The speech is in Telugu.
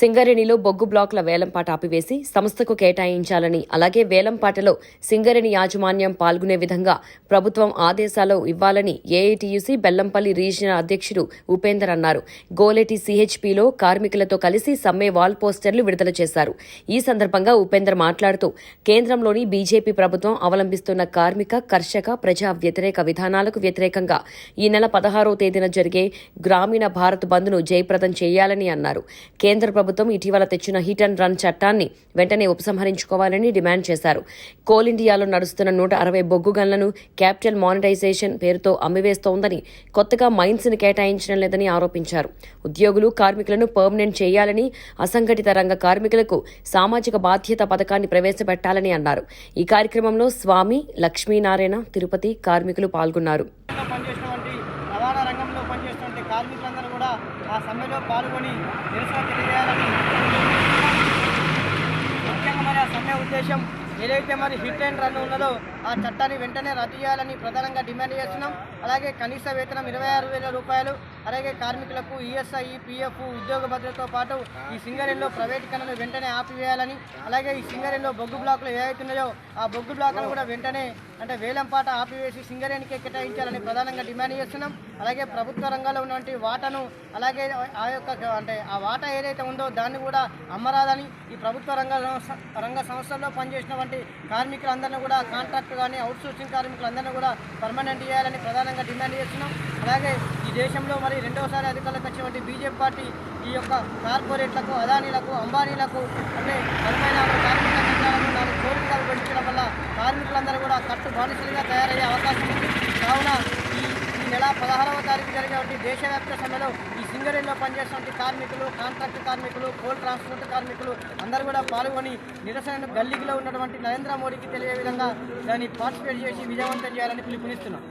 సింగరేణిలో బొగ్గు బ్లాక్ల వేలంపాట ఆపివేసి సంస్థకు కేటాయించాలని అలాగే వేలంపాటలో సింగరేణి యాజమాన్యం పాల్గొనే విధంగా ప్రభుత్వం ఆదేశాలు ఇవ్వాలని ఏఐటీయూసీ బెల్లంపల్లి రీజనల్ అధ్యక్షుడు ఉపేందర్ అన్నారు. గోలేటి సిహెచ్పిలో కార్మికులతో కలిసి సమ్మె వాల్ పోస్టర్లు విడుదల చేశారు. ఈ సందర్భంగా ఉపేందర్ మాట్లాడుతూ కేంద్రంలోని బీజేపీ ప్రభుత్వం అవలంబిస్తున్న కార్మిక కర్షక ప్రజా వ్యతిరేక విధానాలకు వ్యతిరేకంగా ఈ నెల పదహారవ తేదీన జరిగే గ్రామీణ భారత్ బంద్ను జయప్రదం చేయాలని అన్నారు. కేంద్ర ప్రభుత్వం ఇటీవల తెచ్చిన హిట్ అండ్ రన్ చట్టాన్ని వెంటనే ఉపసంహరించుకోవాలని డిమాండ్ చేశారు. కోల్ ఇండియాలో నడుస్తున్న నూట అరవై బొగ్గు గన్లను క్యాపిటల్ మానిటైజేషన్ పేరుతో అమ్మివేస్తోందని కొత్తగా మైన్స్ని కేటాయించడం లేదని ఆరోపించారు. ఉద్యోగులు కార్మికులను పర్మనెంట్ చేయాలని అసంఘటిత రంగ కార్మికులకు సామాజిక బాధ్యత పథకాన్ని ప్రవేశపెట్టాలని అన్నారు. ఈ కార్యక్రమంలో స్వామి లక్ష్మీనారాయణ తిరుపతి కార్మికులు పాల్గొన్నారు రంగంలో పనిచేసినటువంటి రవాణా రంగంలో పనిచేసినటువంటి కార్మికులందరూ కూడా ఆ సమ్మెలో పాల్గొని నిరసన తెలియజేయాలని ముఖ్యంగా మరి ఆ సమ్మె ఉద్దేశం ఏదైతే మరి హిట్ అండ్ రన్ ఉన్నదో ఆ చట్టాన్ని వెంటనే రద్దు చేయాలని ప్రధానంగా డిమాండ్ చేస్తున్నాం. అలాగే కనీస వేతనం ఇరవై ఆరు వేల రూపాయలు అలాగే కార్మికులకు ఈఎస్ఐ పిఎఫ్ ఉద్యోగ భద్రతతో పాటు ఈ సింగరేణిలో ప్రైవేటీకరణను వెంటనే ఆపివేయాలని అలాగే ఈ సింగరేణిలో బొగ్గు బ్లాకులు ఏవైతున్నాయో ఆ బొగ్గు బ్లాకులు కూడా వెంటనే అంటే వేలంపాట ఆపివేసి సింగరేణికే కేటాయించాలని ప్రధానంగా డిమాండ్ చేస్తున్నాం. అలాగే ప్రభుత్వ రంగంలో ఉన్నటువంటి వాటాను అలాగే ఆ యొక్క అంటే ఆ వాటా ఏదైతే ఉందో దాన్ని కూడా అమ్మరాదని ఈ ప్రభుత్వ రంగ రంగ సంస్థల్లో పనిచేసినటువంటి కార్మికులందరినీ కూడా కాంట్రాక్ట్ కానీ అవుట్సోర్సింగ్ కార్మికులందరినీ కూడా పర్మనెంట్ చేయాలని ప్రధానంగా డిమాండ్ చేస్తున్నాం. అలాగే ఈ దేశంలో మరి రెండవసారి అధికారులకు వచ్చినటువంటి బీజేపీ పార్టీ ఈ యొక్క కార్పొరేట్లకు అదానీలకు అంబానీలకు అంటే నలభై నాలుగు కార్మిక సంఘాలను నాలుగు కోరికలు పెంచడం వల్ల కార్మికులందరూ కూడా కట్టు బానిసలుగా తయారయ్యే అవకాశం ఉంది. కావున ఈ ఈ నెల పదహారవ తారీఖు జరిగేటువంటి దేశవ్యాప్త సమ్మెలో ఈ సింగరేణిలో పనిచేసినటువంటి కార్మికులు కాంట్రాక్ట్ కార్మికులు కోల్ ట్రాన్స్పోర్ట్ కార్మికులు అందరూ కూడా పాల్గొని నిరసన గల్లీలో ఉన్నటువంటి నరేంద్ర మోడీకి తెలియ విధంగా దాన్ని పార్టిసిపేట్ చేసి విజయవంతం చేయాలని పిలుపునిస్తున్నాం.